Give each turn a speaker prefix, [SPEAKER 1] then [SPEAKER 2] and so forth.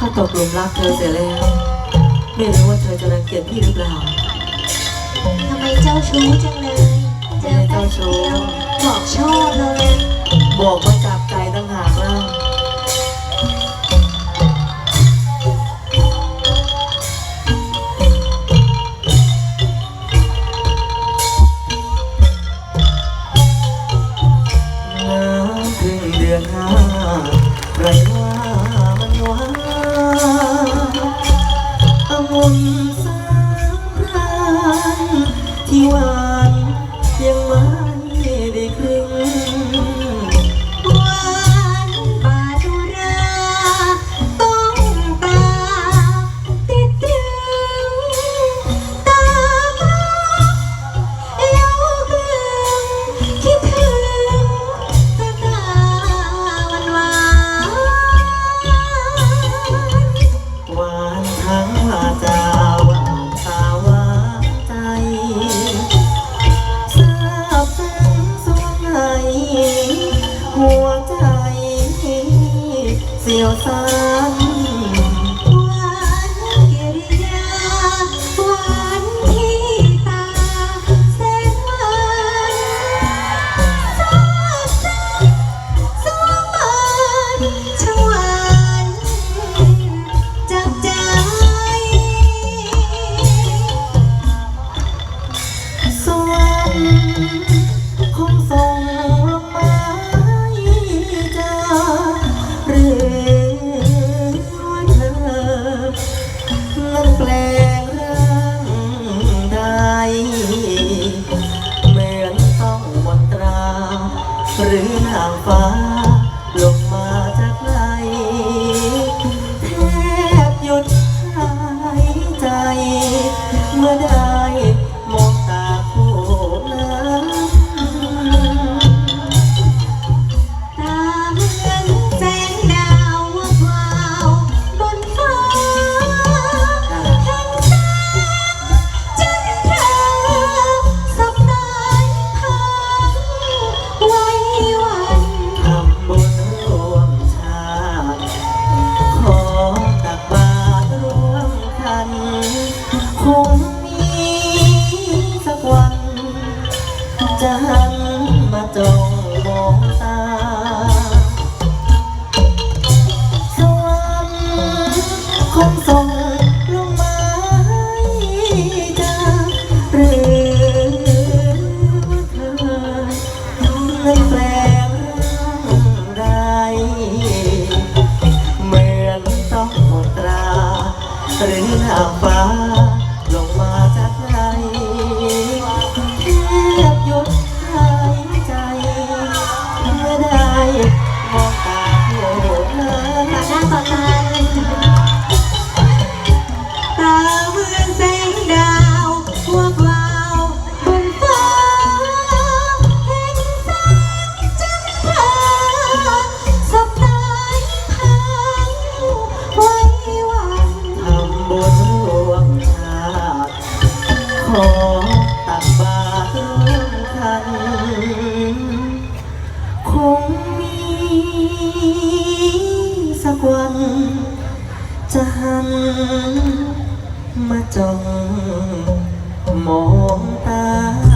[SPEAKER 1] ก็ตกหลุมรักเธอเสียแล้ว ไม่รู้ว่าเธอจะรังเกียจพี่หรือเปล่า
[SPEAKER 2] ทำไมเจ้าชู้จังเลย เจอแป๊บเดียวบอกชอบเลย
[SPEAKER 1] บอกมาจากใจตั้งหาก วา ย
[SPEAKER 2] ว
[SPEAKER 1] สันหวา
[SPEAKER 2] นกิริยาหวานที่ตาแสนหวานซาบซึ้งสวงบานช่างหวานจับใจ
[SPEAKER 1] สวรรค์ จะหันมาจ้องมองตา สวรรค์คงส่งลงมาให้เจอหรือว่าเธอนั้นแปลงร่างใดเหมือนต้องมดตราหรือนางฟ้า ขอตักบาตรร่วมกันคงมีสักวัน จะหันมาจ้องมองตา